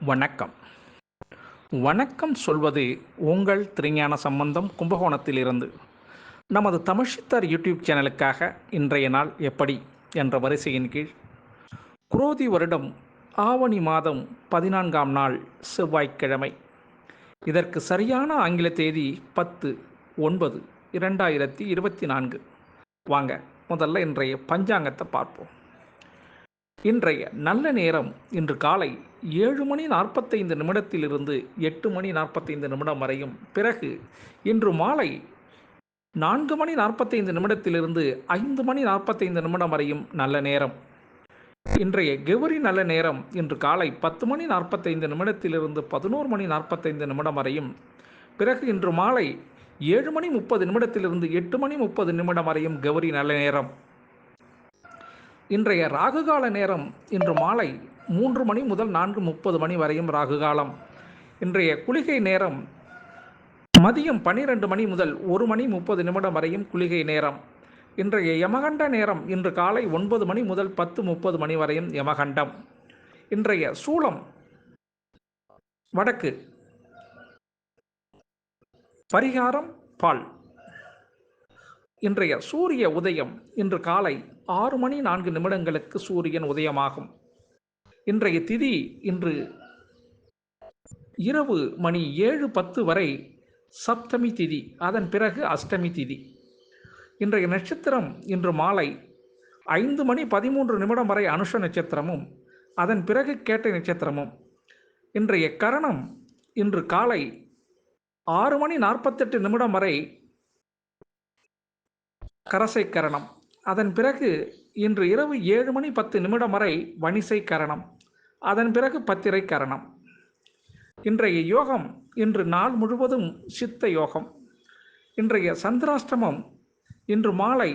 வணக்கம். வணக்கம் சொல்வது உங்கள் திருஞான சம்பந்தம் கும்பகோணத்திலிருந்து. நமது தமிழ்ச்சித்தார் யூடியூப் சேனலுக்காக இன்றைய நாள் எப்படி என்ற வரிசையின் கீழ். குரோதி வருடம் ஆவணி மாதம் பதினான்காம் நாள் செவ்வாய்க்கிழமை. இதற்கு சரியான ஆங்கில தேதி பத்து ஒன்பது இரண்டாயிரத்தி இருபத்தி நான்கு. வாங்க முதல்ல இன்றைய பஞ்சாங்கத்தை பார்ப்போம். இன்றைய நல்ல நேரம் இன்று காலை ஏழு மணி நாற்பத்தைந்து நிமிடத்திலிருந்து எட்டு மணி நாற்பத்தைந்து நிமிடம் வரையும். பிறகு இன்று மாலை நான்கு மணி நாற்பத்தைந்து நிமிடத்திலிருந்து ஐந்து மணி நாற்பத்தைந்து நிமிடம் வரையும் நல்ல நேரம். இன்றைய கெவரி நல்ல நேரம் இன்று காலை பத்து மணி நாற்பத்தைந்து நிமிடத்திலிருந்து பதினோரு மணி நாற்பத்தைந்து நிமிடம் வரையும். பிறகு இன்று மாலை ஏழு மணி முப்பது நிமிடத்திலிருந்து எட்டு மணி முப்பது நிமிடம் வரையும் கௌரி நல்ல நேரம். இன்றைய ராகுகால நேரம் இன்று மாலை மூன்று மணி முதல் நான்கு முப்பது மணி வரையும் ராகு காலம். இன்றைய குளிகை நேரம் மதியம் பனிரெண்டு மணி முதல் ஒரு மணி முப்பது நிமிடம் வரையும் குளிகை நேரம். இன்றைய யமகண்ட நேரம் இன்று காலை ஒன்பது மணி முதல் பத்து முப்பது மணி வரையும் யமகண்டம். இன்றைய சூளம் வடக்கு. பரிகாரம் பால். இன்றைய சூரிய உதயம் இன்று காலை ஆறு மணி நான்கு நிமிடங்களுக்கு சூரியன் உதயமாகும். இன்றைய திதி இன்று இரவு மணி ஏழு பத்து வரை சப்தமி திதி அதன் பிறகு அஷ்டமி திதி. இன்றைய நட்சத்திரம் இன்று மாலை ஐந்து மணி பதிமூன்று நிமிடம் வரை அனுஷ நட்சத்திரமும் அதன் பிறகு கேட்டை நட்சத்திரமும். இன்றைய கரணம் இன்று காலை ஆறு மணி நாற்பத்தெட்டு நிமிடம் வரை கரசை கரணம் அதன் பிறகு இன்று இரவு ஏழு மணி பத்து நிமிடம் வரை வணிசை கரணம். அதன் பிறகு பத்திரை கரணம். இன்றைய யோகம் இன்று நாள் முழுவதும் சித்த யோகம். இன்றைய சந்திராஷ்டமம் இன்று மாலை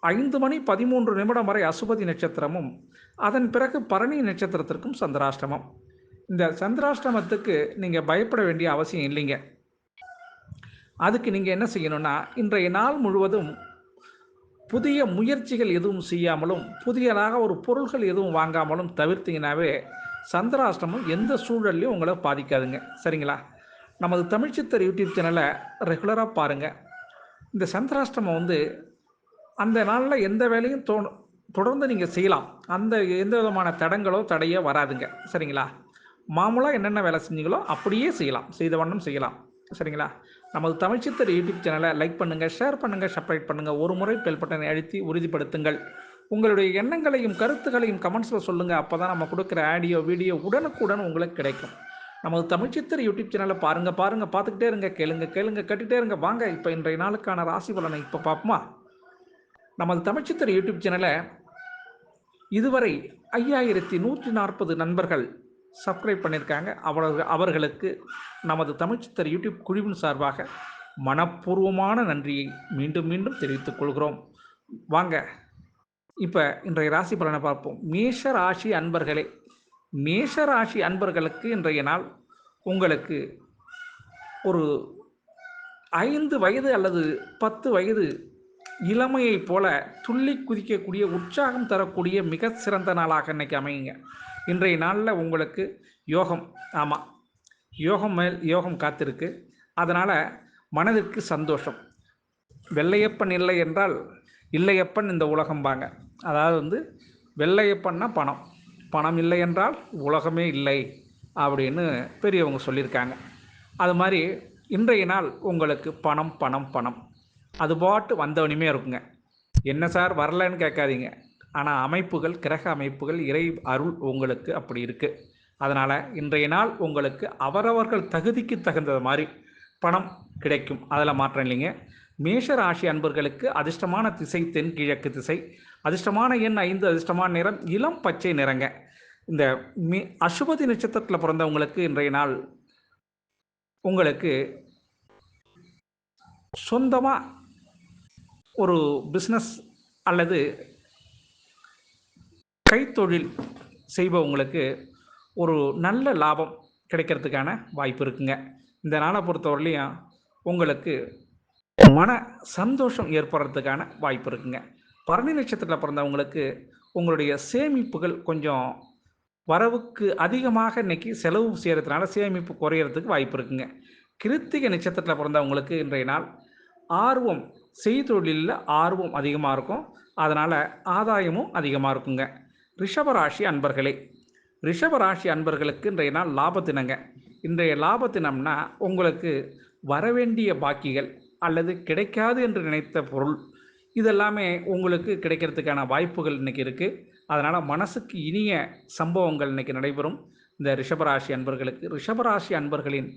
ஐந்து மணி பதிமூன்று நிமிடம் வரை அசுபதி நட்சத்திரமும் அதன் பிறகு பரணி நட்சத்திரத்திற்கும் சந்திராஷ்டமம். இந்த சந்திராஷ்டமத்துக்கு நீங்கள் பயப்பட வேண்டிய அவசியம் இல்லைங்க. அதுக்கு நீங்கள் என்ன செய்யணும்னா இன்றைய நாள் முழுவதும் புதிய முயற்சிகள் எதுவும் செய்யாமலும் புதியதாக ஒரு பொருள்கள் எதுவும் வாங்காமலும் தவிர்த்தீங்கன்னாவே சந்திராஷ்டமம் எந்த சூழல்லையும் உங்களை பாதிக்காதுங்க. சரிங்களா? நமது தமிழ்ச்சித்தர் யூடியூப் சேனலை ரெகுலராக பாருங்கள் இந்த சந்திராஷ்டமம் வந்து அந்த நாளில் எந்த வேலையும் தோ தொடர்ந்து நீங்கள் செய்யலாம். அந்த எந்த விதமான தடங்களோ தடையோ வராதுங்க. சரிங்களா? மாமூலாக என்னென்ன வேலை செஞ்சீங்களோ அப்படியே செய்யலாம். செய்த வண்ணம் செய்யலாம். சரிங்களா? நமது தமிழ் சித்தர் யூடியூப் சேனலை லைக் பண்ணுங்கள் ஷேர் பண்ணுங்கள் சப்ஸ்கிரைப் பண்ணுங்கள் ஒரு முறை பெல் பட்டனை அழுத்தி உறுதிப்படுத்துங்கள். உங்களுடைய எண்ணங்களையும் கருத்துகளையும் கமெண்ட்ஸில் சொல்லுங்கள் அப்போ தான் நம்ம கொடுக்குற ஆடியோ வீடியோ உடனுக்குடன் உங்களுக்கு கிடைக்கும். நமது தமிழ் சித்திர யூடியூப் சேனலை பாருங்கள் பாருங்கள் பார்த்துக்கிட்டே இருங்க கேளுங்க கேளுங்க கட்டிகிட்டே இருங்க. வாங்க இப்போ இன்றைய நாளுக்கான ராசி பலனை இப்போ பார்ப்போமா? நமது தமிழ்ச்சித்தர் யூடியூப் சேனலை இதுவரை ஐயாயிரத்தி நூற்றி நாற்பது நண்பர்கள் சப்ஸ்கிரைப் பண்ணியிருக்காங்க. அவர்கள் அவர்களுக்கு நமது தமிழ்ச்சித்தர் யூடியூப் குழுவின் சார்பாக மனப்பூர்வமான நன்றியை மீண்டும் மீண்டும் தெரிவித்துக் கொள்கிறோம். வாங்க இப்போ இன்றைய ராசி பலனை பார்ப்போம். மேஷ ராசி அன்பர்களே மேஷ ராசி அன்பர்களுக்கு இன்றைய நாள் உங்களுக்கு ஒரு ஐந்து வயது அல்லது பத்து வயது இளமையைப் போல துள்ளி குதிக்கக்கூடிய உற்சாகம் தரக்கூடிய மிக சிறந்த நாளாக இன்னைக்கு அமையுங்க. இன்றைய நாளில் உங்களுக்கு யோகம் ஆமாம் யோகம் மேல் யோகம் காத்திருக்கு. அதனால் மனதிற்கு சந்தோஷம். வெள்ளையப்பன் இல்லை என்றால் இல்லையப்பன் இந்த உலகம்பாங்க அதாவது வந்து வெள்ளையப்பன்னா பணம். பணம் இல்லை என்றால் உலகமே இல்லை அப்படின்னு பெரியவங்க சொல்லியிருக்காங்க. அது மாதிரி இன்றைய நாள் உங்களுக்கு பணம் பணம் பணம். அது பாட்டு வந்தவனையுமே இருக்குங்க. என்ன சார் வரலன்னு கேட்காதீங்க. ஆனால் அமைப்புகள் கிரக அமைப்புகள் இறை அருள் உங்களுக்கு அப்படி இருக்குது அதனால் இன்றைய நாள் உங்களுக்கு அவரவர்கள் தகுதிக்கு தகுந்தது மாதிரி பணம் கிடைக்கும். அதில் மாற்றம் இல்லைங்க. மேஷ ராசி அன்பர்களுக்கு அதிர்ஷ்டமான திசை தென் கிழக்கு திசை. அதிர்ஷ்டமான எண் ஐந்து அதிர்ஷ்டமான நிறம் இளம் பச்சை நிறங்க. இந்த மே அசுபதி நட்சத்திரத்தில் பிறந்தவங்களுக்கு இன்றைய நாள் உங்களுக்கு சொந்தமாக ஒரு பிஸ்னஸ் அல்லது கைத்தொழில் செய்பவங்களுக்கு ஒரு நல்ல லாபம் கிடைக்கிறதுக்கான வாய்ப்பு இருக்குங்க. இந்த நாளை பொறுத்தவரையிலையும் உங்களுக்கு மன சந்தோஷம் ஏற்படுறதுக்கான வாய்ப்பு இருக்குங்க. பரணி நட்சத்திரத்தில் பிறந்தவங்களுக்கு உங்களுடைய சேமிப்புகள் கொஞ்சம் வரவுக்கு அதிகமாக இன்னைக்கு செலவு செய்கிறதுனால சேமிப்பு குறையிறதுக்கு வாய்ப்பு இருக்குங்க. கிருத்திகை நட்சத்திரத்தில் பிறந்தவங்களுக்கு இன்றைய நாள் ஆர்வம் செய்தொழிலில் ஆர்வம் அதிகமாக இருக்கும். அதனால் ஆதாயமும் அதிகமாக இருக்குங்க. ரிஷபராசி அன்பர்களே ரிஷபராசி அன்பர்களுக்கு இன்றைய நாள் லாபத்தினங்க இன்றைய லாபத்தினம்னா உங்களுக்கு வரவேண்டிய பாக்கிகள் அல்லது கிடைக்காது என்று நினைத்த பொருள் இதெல்லாமே உங்களுக்கு கிடைக்கிறதுக்கான வாய்ப்புகள் இன்றைக்கி இருக்குது அதனால் மனசுக்கு இனிய சம்பவங்கள் இன்றைக்கி நடைபெறும். இந்த ரிஷபராசி அன்பர்களுக்கு ரிஷபராசி அன்பர்களின்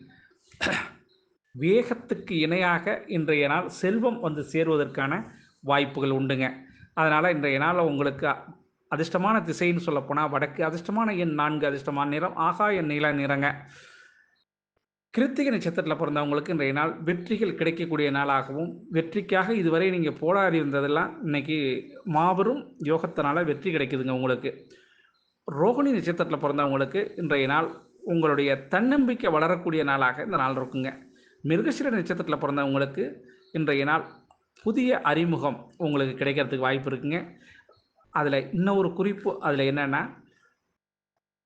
வேகத்துக்கு இணையாக இன்றைய நாள் செல்வம் வந்து சேருவதற்கான வாய்ப்புகள் உண்டுங்க. அதனால் இன்றைய நாள் உங்களுக்கு அதிர்ஷ்டமான திசைன்னு சொல்லப்போனால் வடக்கு அதிர்ஷ்டமான எண் நான்கு அதிர்ஷ்டமான நிறம் ஆகாய நீல நிறங்க. கிருத்திகை நட்சத்திரத்தில் பிறந்தவங்களுக்கு இன்றைய நாள் வெற்றிகள் கிடைக்கக்கூடிய நாளாகவும் வெற்றிக்காக இதுவரை நீங்கள் போராடி இருந்ததெல்லாம் இன்னைக்கு மாபெரும் யோகத்தினால வெற்றி கிடைக்குதுங்க உங்களுக்கு. ரோகிணி நட்சத்திரத்தில் பிறந்தவங்களுக்கு இன்றைய நாள் உங்களுடைய தன்னம்பிக்கை வளரக்கூடிய நாளாக இந்த நாள் இருக்குங்க. மிருகசிர நட்சத்திரத்தில் பிறந்தவங்களுக்கு இன்றைய நாள் புதிய அறிமுகம் உங்களுக்கு கிடைக்கிறதுக்கு வாய்ப்பு இருக்குங்க. அதில் இன்னொரு குறிப்பு அதில் என்னென்னா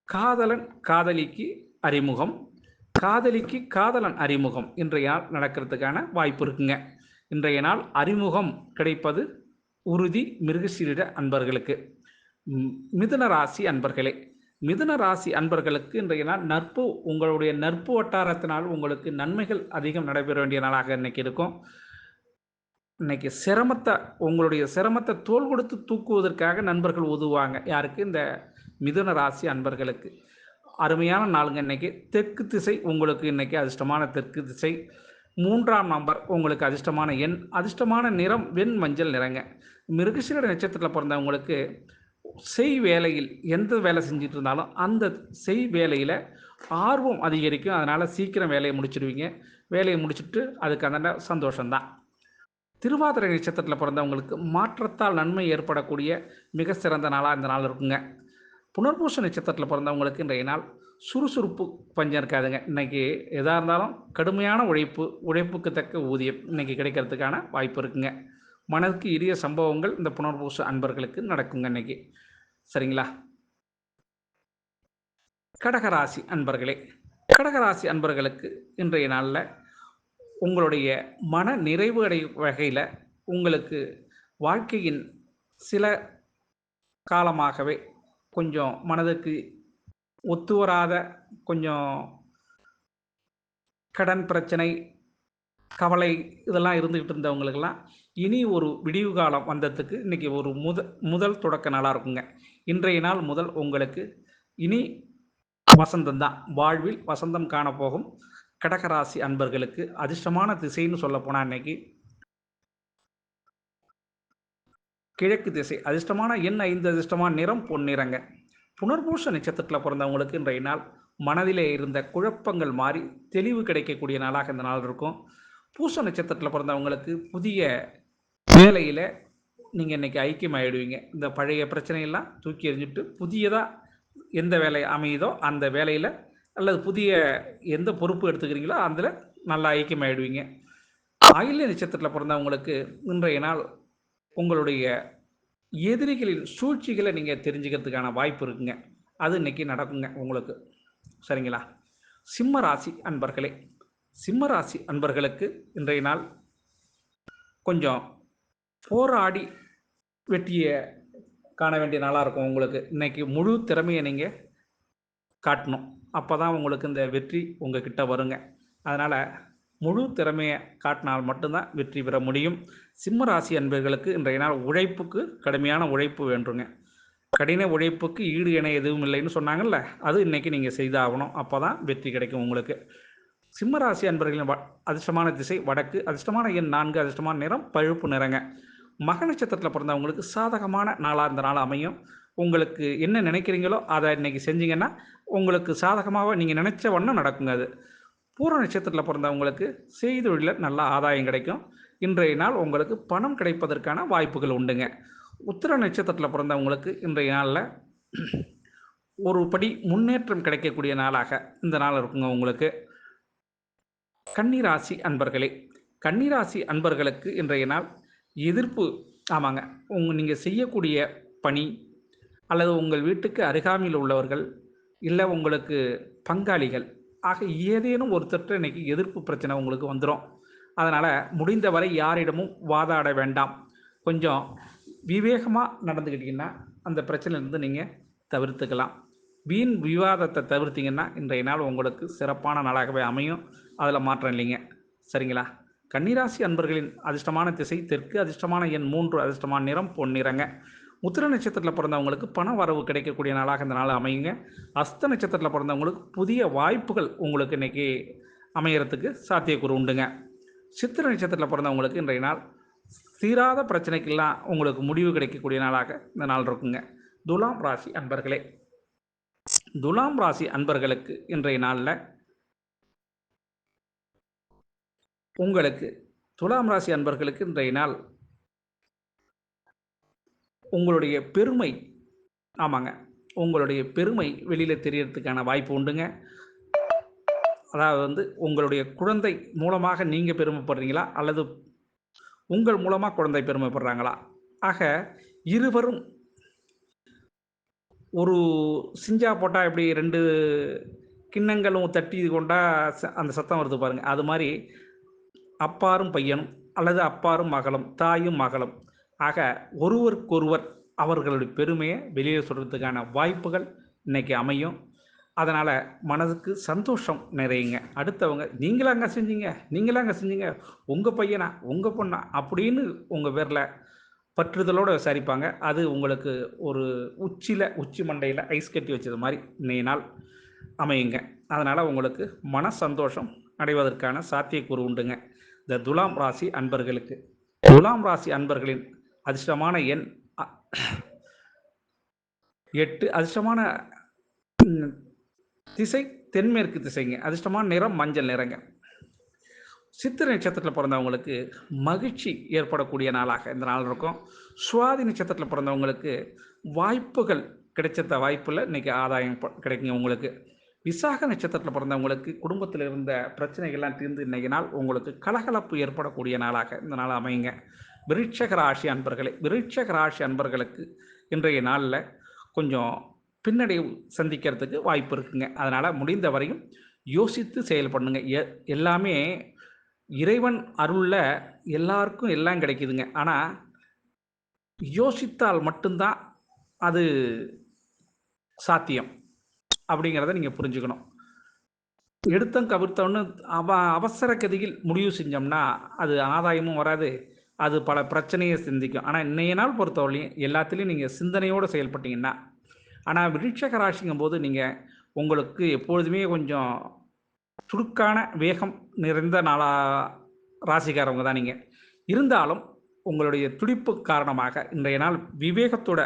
காதலன் காதலிக்கு அறிமுகம். காதலிக்கு காதலன் அறிமுகம் இன்றைய நாள் நடக்கிறதுக்கான வாய்ப்பு இருக்குங்க. இன்றைய நாள் அறிமுகம் கிடைப்பது உறுதி மிருகசீரிட அன்பர்களுக்கு. மிதுன ராசி அன்பர்களே மிதுன ராசி அன்பர்களுக்கு இன்றைய நாள் நட்பு உங்களுடைய நட்பு வட்டாரத்தினால் உங்களுக்கு நன்மைகள் அதிகம் நடைபெற வேண்டிய நாளாக இன்னைக்கு இருக்கும். இன்னைக்கு சிரமத்தை உங்களுடைய சிரமத்தை தோல் கொடுத்து தூக்குவதற்காக நண்பர்கள் உதுவாங்க யாருக்கு? இந்த மிதுன ராசி அன்பர்களுக்கு. அருமையான நாளுங்க இன்னைக்கு. தெற்கு திசை உங்களுக்கு இன்னைக்கு அதிர்ஷ்டமான தெற்கு திசை. மூன்றாம் நம்பர் உங்களுக்கு அதிர்ஷ்டமான எண் அதிர்ஷ்டமான நிறம் வெண் மஞ்சள் நிறங்க. மிருகசீரட நட்சத்திரத்தில் பிறந்தவங்களுக்கு செய் வேலையில் எந்த வேலை செஞ்சுட்டு இருந்தாலும் அந்த செய் வேலையில் ஆர்வம் அதிகரிக்கும். அதனால் சீக்கிரம் வேலையை முடிச்சிடுவீங்க. வேலையை முடிச்சுட்டு அதுக்கு அந்த சந்தோஷம்தான். திருவாதிரை நட்சத்திரத்தில் பிறந்தவங்களுக்கு மாற்றத்தால் நன்மை ஏற்படக்கூடிய மிக சிறந்த நாளாக இந்த நாள் இருக்குங்க. புனர்பூச நட்சத்திரத்தில் பிறந்தவங்களுக்கு இன்றைய நாள் சுறுசுறுப்பு பஞ்சம் இருக்காதுங்க. இன்றைக்கி எதாக இருந்தாலும் கடுமையான உழைப்பு உழைப்புக்கு தக்க ஊதியம் இன்றைக்கி கிடைக்கிறதுக்கான வாய்ப்பு இருக்குங்க. மனதுக்கு இரிய சம்பவங்கள் இந்த புனர்பூச அன்பர்களுக்கு நடக்குங்க இன்றைக்கி சரிங்களா? கடகராசி அன்பர்களே கடகராசி அன்பர்களுக்கு இன்றைய நாளில் உங்களுடைய மன நிறைவு அடை வகையில் உங்களுக்கு வாழ்க்கையின் சில காலமாகவே கொஞ்சம் மனதுக்கு ஒத்து வராத கொஞ்சம் கடன் பிரச்சனை கவலை இதெல்லாம் இருந்துக்கிட்டு இருந்தவங்களுக்கெல்லாம் இனி ஒரு விடிவு காலம் வந்ததுக்கு இன்றைக்கி ஒரு முத முதல் தொடக்க நாளாக இருக்குங்க. இன்றைய நாள் முதல் உங்களுக்கு இனி வசந்தம் தான். வாழ்வில் வசந்தம் காணப்போகும் கடகராசி அன்பர்களுக்கு அதிர்ஷ்டமான திசைன்னு சொல்ல போனால் இன்னைக்கு கிழக்கு திசை அதிர்ஷ்டமான எண் ஐந்து அதிர்ஷ்டமான நிறம் பொன்னிறங்க புனர்பூச நட்சத்திரத்தில் பிறந்தவங்களுக்கு இன்றைய நாள் மனதிலே இருந்த குழப்பங்கள் மாறி தெளிவு கிடைக்கக்கூடிய நாளாக இந்த நாள் இருக்கும். பூச நட்சத்திரத்தில் பிறந்தவங்களுக்கு புதிய வேலையில் நீங்கள் இன்றைக்கி ஐக்கியம் ஆகிடுவீங்க இந்த பழைய பிரச்சனையெல்லாம் தூக்கி எறிஞ்சிட்டு புதியதாக எந்த வேலை அமையுதோ அந்த வேலையில் அல்லது புதிய எந்த பொறுப்பு எடுத்துக்கிறீங்களோ அதில் நல்லா ஐக்கியம் ஆகிடுவீங்க ஆயில்ய நட்சத்திரத்தில் பிறந்தவங்களுக்கு இன்றைய நாள் உங்களுடைய எதிரிகளின் சூழ்ச்சிகளை நீங்கள் தெரிஞ்சுக்கிறதுக்கான வாய்ப்பு இருக்குங்க. அது இன்றைக்கி நடக்குங்க உங்களுக்கு. சரிங்களா? சிம்ம ராசி அன்பர்களே சிம்ம ராசி அன்பர்களுக்கு இன்றைய நாள் கொஞ்சம் போராடி வெற்றியை காண வேண்டிய நாளாக இருக்கும் உங்களுக்கு. இன்றைக்கி முழு திறமையை நீங்கள் காட்டணும். அப்போ தான் உங்களுக்கு இந்த வெற்றி உங்கள் கிட்ட வருங்க. அதனால் முழு திறமையை காட்டினால் மட்டும்தான் வெற்றி பெற முடியும். சிம்ம ராசி அன்பர்களுக்கு இன்றைய நாள் உழைப்புக்கு கடுமையான உழைப்பு வேண்டுங்க. கடின உழைப்புக்கு ஈடு என எதுவும் இல்லைன்னு சொன்னாங்கல்ல அது இன்றைக்கி நீங்கள் செய்தாகணும். அப்போ தான் வெற்றி கிடைக்கும் உங்களுக்கு. சிம்ம ராசி அன்பர்களின் அதிர்ஷ்டமான திசை வடக்கு. அதிர்ஷ்டமான எண் நான்கு அதிர்ஷ்டமான நிறம் பழுப்பு நிறங்க. மக நட்சத்திரத்தில் பிறந்தவங்களுக்கு சாதகமான நாளாக இந்த நாள் அமையும். உங்களுக்கு என்ன நினைக்கிறீங்களோ அதை இன்றைக்கி செஞ்சீங்கன்னா உங்களுக்கு சாதகமாக நீங்கள் நினச்ச வண்ணம் நடக்குங்க அது. பூர நட்சத்திரத்தில் பிறந்தவங்களுக்கு செய்தொழிலில் நல்ல ஆதாயம் கிடைக்கும். இன்றைய நாள் உங்களுக்கு பணம் கிடைப்பதற்கான வாய்ப்புகள் உண்டுங்க. உத்திர நட்சத்திரத்தில் பிறந்தவங்களுக்கு இன்றைய நாளில் ஒரு படி முன்னேற்றம் கிடைக்கக்கூடிய நாளாக இந்த நாள் இருக்குங்க உங்களுக்கு. கன்னிராசி அன்பர்களே கன்னிராசி அன்பர்களுக்கு இன்றைய நாள் எதிர்ப்பு ஆமாங்க உங்கள் நீங்கள் செய்யக்கூடிய பணி அல்லது உங்கள் வீட்டுக்கு அருகாமையில் உள்ளவர்கள் இல்லை உங்களுக்கு பங்காளிகள் ஆக ஏதேனும் ஒருத்தர்கிட்ட இன்னைக்கு எதிர்ப்பு பிரச்சனை உங்களுக்கு வந்துடும் அதனால் முடிந்தவரை யாரிடமும் வாதாட வேண்டாம். கொஞ்சம் விவேகமாக நடந்துக்கிட்டிங்கன்னா அந்த பிரச்சனையிலேருந்து நீங்கள் தவிர்த்துக்கலாம். வீண் விவாதத்தை தவிர்த்திங்கன்னா இன்றைய நாள் உங்களுக்கு சிறப்பான நாளாகவே அமையும். அதில் மாற்றம் இல்லைங்க. சரிங்களா? கன்னிராசி அன்பர்களின் அதிர்ஷ்டமான திசை தெற்கு அதிர்ஷ்டமான எண் மூன்று அதிர்ஷ்டமான நிறம் பொன்னிறங்க உத்திர நட்சத்திரத்தில் பிறந்தவங்களுக்கு பண வரவு கிடைக்கக்கூடிய நாளாக இந்த நாள் அமையுங்க. அஸ்த நட்சத்திரத்தில் பிறந்தவங்களுக்கு புதிய வாய்ப்புகள் உங்களுக்கு இன்னைக்கு அமையறதுக்கு சாத்தியக்கூறு உண்டுங்க. சித்திர நட்சத்திரத்தில் பிறந்தவங்களுக்கு இன்றைய நாள் தீராத பிரச்சனைக்கெல்லாம் உங்களுக்கு முடிவு கிடைக்கக்கூடிய நாளாக இந்த நாள் இருக்குங்க. துலாம் ராசி அன்பர்களே. துலாம் ராசி அன்பர்களுக்கு இன்றைய நாளில் உங்களுக்கு துலாம் ராசி அன்பர்களுக்கு இன்றைய நாள் உங்களுடைய பெருமை ஆமாங்க. உங்களுடைய பெருமை வெளியில் தெரியறதுக்கான வாய்ப்பு உண்டுங்க. அதாவது வந்து உங்களுடைய குழந்தை மூலமாக நீங்கள் பெருமைப்படுறீங்களா? அல்லது உங்கள் மூலமாக குழந்தை பெருமைப்படுறாங்களா? ஆக இருவரும் ஒரு சிஞ்சா போட்டால் எப்படி ரெண்டு கிண்ணங்களும் தட்டி கொண்டா ச- அந்த சத்தம் வருது பாருங்கள் அது மாதிரி அப்பாரும் பையனும் அல்லது அப்பாரும் மகளும் தாயும் மகளும் ஆக ஒருவருக்கொருவர் அவர்களுடைய பெருமையை வெளியே சொல்கிறதுக்கான வாய்ப்புகள் இன்னைக்கு அமையும். அதனால் மனதுக்கு சந்தோஷம் நிறையுங்க. அடுத்தவங்க நீங்களா அங்கே செஞ்சீங்க? நீங்களா அங்கே செஞ்சீங்க? உங்கள் பையனா? உங்கள் பொண்ணா? அப்படின்னு உங்கள் பேரில் பற்றுதலோடு விசாரிப்பாங்க. அது உங்களுக்கு ஒரு உச்சியில் உச்சி மண்டையில் ஐஸ் கட்டி வச்சது மாதிரி இன்னைய நாள் அமையுங்க. அதனால் உங்களுக்கு மன சந்தோஷம் அடைவதற்கான சாத்தியக்கூறு உண்டுங்க. இந்த துலாம் ராசி அன்பர்களுக்கு. துலாம் ராசி அன்பர்களின் அதிர்ஷ்டமான எண் எட்டு. அதிர்ஷ்டமான திசை தென்மேற்கு திசைங்க. அதிர்ஷ்டமான நிறம் மஞ்சள் நிறங்க. சித்திரை நட்சத்திரத்தில் பிறந்தவங்களுக்கு மகிழ்ச்சி ஏற்படக்கூடிய நாளாக இந்த நாள் இருக்கும். சுவாதி நட்சத்திரத்தில் பிறந்தவங்களுக்கு வாய்ப்புகள் கிடைச்சத வாய்ப்பில் இன்னைக்கு ஆதாயம் கிடைக்குங்க உங்களுக்கு. விசாக நட்சத்திரத்தில் பிறந்தவங்களுக்கு குடும்பத்தில் இருந்த பிரச்சனைகள்லாம் தீர்ந்து இன்னைக்கு நாள் உங்களுக்கு கலகலப்பு ஏற்படக்கூடிய நாளாக இந்த நாள் அமையுங்க. விருட்சக ராசி அன்பர்களே விருட்சக ராசி அன்பர்களுக்கு இன்றைய நாளில் கொஞ்சம் பின்னடைவு சந்திக்கிறதுக்கு வாய்ப்பு இருக்குங்க. அதனால் முடிந்த வரையும் யோசித்து செயல்படுங்க எ எல்லாமே இறைவன் அருளில் எல்லாருக்கும் எல்லாம் கிடைக்குதுங்க. ஆனால் யோசித்தால் மட்டும்தான் அது சாத்தியம் அப்படிங்கிறத நீங்கள் புரிஞ்சுக்கணும். எடுத்தம் கவிர்த்தோன்னு அவ அவசர கதியில் முடிவு செஞ்சோம்னா அது ஆதாயமும் வராது. அது பல பிரச்சனையை சிந்திக்கும். ஆனால் இன்றைய நாள் பொறுத்தவரையும் எல்லாத்துலேயும் நீங்கள் சிந்தனையோடு செயல்பட்டீங்கன்னா ஆனால் விருட்சக ராசிங்கும் போது நீங்கள் உங்களுக்கு எப்பொழுதுமே கொஞ்சம் சுருக்கான வேகம் நிறைந்த நாளா ராசிக்காரவங்க தான் நீங்கள் இருந்தாலும் உங்களுடைய துடிப்பு காரணமாக இன்றைய நாள் விவேகத்தோட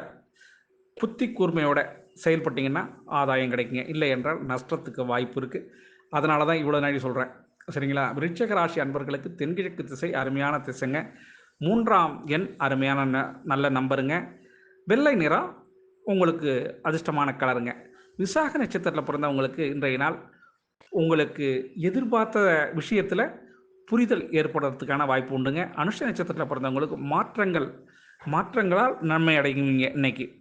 புத்தி கூர்மையோட செயல்பட்டிங்கன்னா ஆதாயம் கிடைக்குங்க. இல்லை என்றால் நஷ்டத்துக்கு வாய்ப்பு இருக்குது அதனால தான் இவ்வளோ நாடி சொல்கிறேன் சரிங்களா? விருட்சக ராசி அன்பர்களுக்கு தென்கிழக்கு திசை அருமையான திசைங்க. மூன்றாம் எண் அருமையான ந- நல்ல நம்பருங்க. வெள்ளை நிறம் உங்களுக்கு அதிர்ஷ்டமான கலருங்க. விசாக நட்சத்திரத்தில் பிறந்தவங்களுக்கு இன்றைய நாள் உங்களுக்கு எதிர்பார்த்த விஷயத்தில் புரிதல் ஏற்படுறதுக்கான வாய்ப்பு உண்டுங்க. அனுஷ நட்சத்திரத்தில் பிறந்தவங்களுக்கு மாற்றங்கள் மாற்றங்களால் நன்மை அடைவீங்க இன்னைக்கு.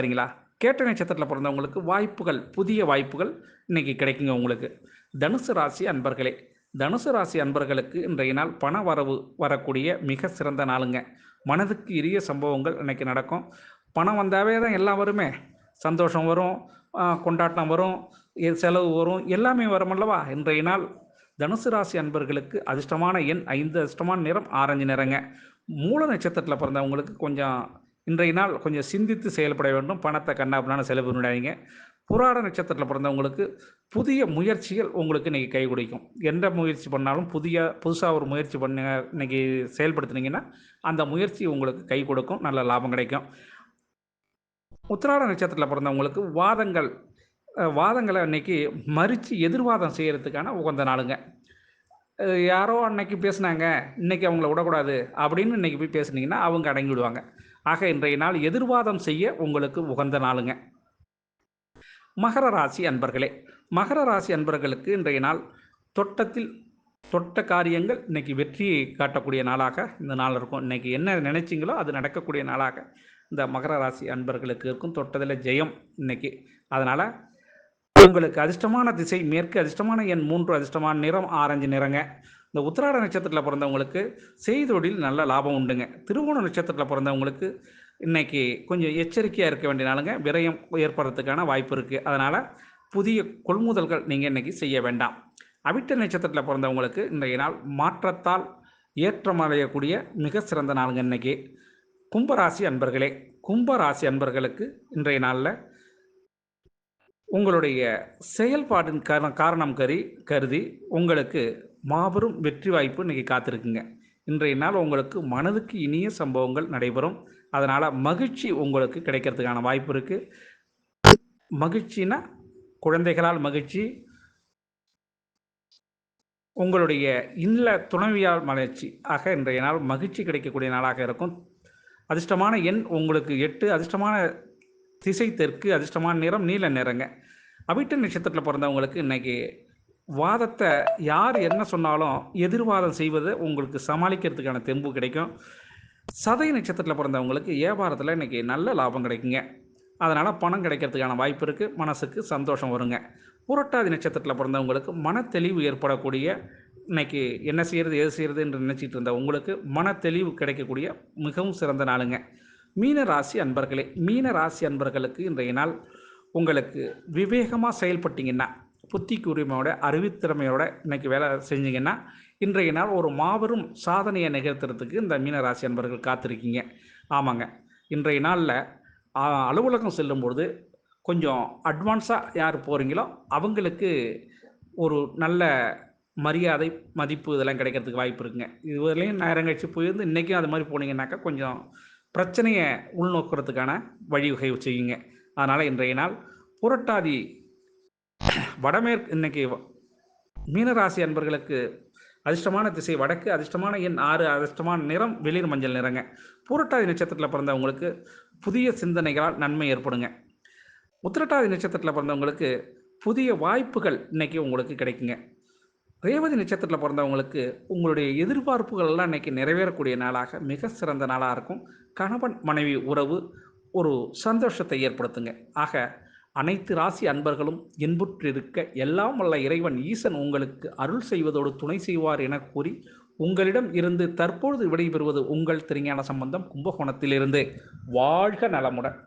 சரிங்களா? கேட்ட நட்சத்திரத்தில் பிறந்தவங்களுக்கு வாய்ப்புகள் புதிய வாய்ப்புகள் இன்னைக்கு கிடைக்குங்க உங்களுக்கு. தனுசு ராசி அன்பர்களே தனுசு ராசி அன்பர்களுக்கு இன்றைய நாள் பண வரவு வரக்கூடிய மிக சிறந்த நாளுங்க. மனதுக்கு இரிய சம்பவங்கள் இன்றைக்கி நடக்கும். பணம் வந்தாவே தான் எல்லாம் வருமே. சந்தோஷம் வரும். கொண்டாட்டம் வரும். எ- செலவு வரும். எல்லாமே வரும் அல்லவா? இன்றைய நாள் தனுசு ராசி அன்பர்களுக்கு அதிர்ஷ்டமான எண் ஐந்து அதிர்ஷ்டமான நிறம் ஆரஞ்சு நிறங்க. மூல நட்சத்திரத்தில் பிறந்தவங்களுக்கு கொஞ்சம் இன்றைய நாள் கொஞ்சம் சிந்தித்து செயல்பட வேண்டும். பணத்தை கண்ணாபினான செலவு பண்ணிடாதீங்க. புராட நட்சத்திரத்தில் பிறந்தவங்களுக்கு புதிய முயற்சிகள் உங்களுக்கு இன்றைக்கி கை கொடுக்கும். எந்த முயற்சி பண்ணாலும் புதிய புதுசாக ஒரு முயற்சி பண்ண இன்றைக்கி செயல்படுத்துனீங்கன்னா அந்த முயற்சி உங்களுக்கு கை கொடுக்கும் நல்ல லாபம் கிடைக்கும். உத்திராட நட்சத்திரத்தில் பிறந்தவங்களுக்கு வாதங்கள் வாதங்களை அன்னைக்கு மறித்து எதிர்வாதம் செய்கிறதுக்கான உகந்த நாளுங்க. யாரோ அன்னைக்கு பேசுனாங்க இன்னைக்கு அவங்கள விடக்கூடாது அப்படின்னு இன்னைக்கு போய் பேசுனீங்கன்னா அவங்க அடங்கி விடுவாங்க. ஆக இன்றைய நாள் எதிர்வாதம் செய்ய உங்களுக்கு உகந்த நாளுங்க. மகர ராசி அன்பர்களே மகர ராசி அன்பர்களுக்கு இன்றைய நாள் தொட்டத்தில் தொட்ட காரியங்கள் இன்னைக்கு வெற்றியை காட்டக்கூடிய நாளாக இந்த நாள் இருக்கும். இன்னைக்கு என்ன நினைச்சிங்களோ அது நடக்கக்கூடிய நாளாக இந்த மகர ராசி அன்பர்களுக்கு இருக்கும். தொட்டதில் ஜெயம் இன்னைக்கு. அதனால் உங்களுக்கு அதிர்ஷ்டமான திசை மேற்கு அதிர்ஷ்டமான எண் மூன்று அதிர்ஷ்டமான நிறம் ஆரஞ்சு நிறங்க. இந்த உத்திராட நட்சத்திரத்தில் பிறந்தவங்களுக்கு செய்தொழில் நல்ல லாபம் உண்டுங்க. திருவோண நட்சத்திரத்தில் பிறந்தவங்களுக்கு இன்னைக்கு கொஞ்சம் எச்சரிக்கையாக இருக்க வேண்டிய நாளுங்க. விரயம் ஏற்படுறதுக்கான வாய்ப்பு இருக்குது அதனால் புதிய கொள்முதல்கள் நீங்கள் இன்னைக்கு செய்ய வேண்டாம். அவிட்ட நட்சத்திரத்தில் பிறந்தவங்களுக்கு இன்றைய நாள் மாற்றத்தால் ஏற்றமடையக்கூடிய மிக சிறந்த நாளுங்க இன்னைக்கு. கும்பராசி அன்பர்களே கும்பராசி அன்பர்களுக்கு இன்றைய நாளில் உங்களுடைய செயல்பாட்டின் காரணம் காரணம் கறி கருதி உங்களுக்கு மாபெரும் வெற்றி வாய்ப்பு இன்றைக்கி காத்திருக்குங்க. இன்றைய நாள் உங்களுக்கு மனதுக்கு இனிய சம்பவங்கள் நடைபெறும். அதனால் மகிழ்ச்சி உங்களுக்கு கிடைக்கிறதுக்கான வாய்ப்பு இருக்குது மகிழ்ச்சினா குழந்தைகளால் மகிழ்ச்சி. உங்களுடைய இல்ல துணைவியால் மகிழ்ச்சி. ஆக இன்றைய நாள் மகிழ்ச்சி கிடைக்கக்கூடிய நாளாக இருக்கும். அதிர்ஷ்டமான எண் உங்களுக்கு எட்டு. அதிர்ஷ்டமான திசை தெற்கு. அதிர்ஷ்டமான நிறம் நீல நிறங்க. அவிட்ட நட்சத்திரத்தில் பிறந்தவங்களுக்கு இன்னைக்கு வாதத்தை யார் என்ன சொன்னாலும் எதிர்வாதம் செய்வது உங்களுக்கு சமாளிக்கிறதுக்கான தெம்பு கிடைக்கும். சதய நட்சத்திரத்தில் பிறந்தவங்களுக்கு வியாபாரத்தில் இன்றைக்கி நல்ல லாபம் கிடைக்குங்க. அதனால் பணம் கிடைக்கிறதுக்கான வாய்ப்பு இருக்குது மனசுக்கு சந்தோஷம் வருங்க. புரட்டாதி நட்சத்திரத்தில் பிறந்தவங்களுக்கு மன தெளிவு ஏற்படக்கூடிய இன்னைக்கு என்ன செய்கிறது எது செய்கிறது என்று நினச்சிட்டு இருந்த உங்களுக்கு மன தெளிவு கிடைக்கக்கூடிய மிகவும் சிறந்த நாளுங்க. மீன ராசி அன்பர்களே மீன ராசி அன்பர்களுக்கு இன்றைய நாள் உங்களுக்கு விவேகமாக செயல்பட்டிங்கன்னா புத்திக்கு உரிமையோட அறிவுத்திறமையோட இன்னைக்கு வேலை செஞ்சிங்கன்னா இன்றைய நாள் ஒரு மாபெரும் சாதனையை நிகழ்த்துறதுக்கு இந்த மீனராசி அன்பர்கள் காத்திருக்கீங்க. ஆமாங்க. இன்றைய நாளில் அலுவலகம் செல்லும்பொழுது கொஞ்சம் அட்வான்ஸாக யார் போகிறீங்களோ அவங்களுக்கு ஒரு நல்ல மரியாதை மதிப்பு இதெல்லாம் கிடைக்கிறதுக்கு வாய்ப்பு இருக்குங்க. இதுவரையும் நேரம் கழிச்சு போயிருந்து இன்றைக்கும் அது மாதிரி போனீங்கன்னாக்கா கொஞ்சம் பிரச்சனையை உள்நோக்கிறதுக்கான வழிவகை செய்யுங்க. அதனால் இன்றைய நாள் புரட்டாதி வடமேற்கு இன்னைக்கு மீனராசி அன்பர்களுக்கு அதிர்ஷ்டமான திசை வடக்கு அதிர்ஷ்டமான எண் ஆறு அதிர்ஷ்டமான நிறம் வெளிர் மஞ்சள் நிறங்க. பூரட்டாதி நட்சத்திரத்தில் பிறந்தவங்களுக்கு புதிய சிந்தனைகளால் நன்மை ஏற்படுங்க. உத்திரட்டாதி நட்சத்திரத்தில் பிறந்தவங்களுக்கு புதிய வாய்ப்புகள் இன்றைக்கி உங்களுக்கு கிடைக்குங்க. ரேவதி நட்சத்திரத்தில் பிறந்தவங்களுக்கு உங்களுடைய எதிர்பார்ப்புகள் எல்லாம் நிறைவேறக்கூடிய நாளாக மிக சிறந்த நாளாக இருக்கும். கணவன் மனைவி உறவு ஒரு சந்தோஷத்தை ஏற்படுத்துங்க. ஆக அனைத்து ராசி அன்பர்களும் இன்புற்றிருக்க எல்லாம் வல்ல இறைவன் ஈசன் உங்களுக்கு அருள் செய்வதோடு துணை செய்வார் என கூறி உங்களிடம் இருந்து தற்பொழுது விடைபெறுவது உங்கள் திருஞான சம்பந்தம் கும்பகோணத்திலிருந்து. வாழ்க நலமுடன்.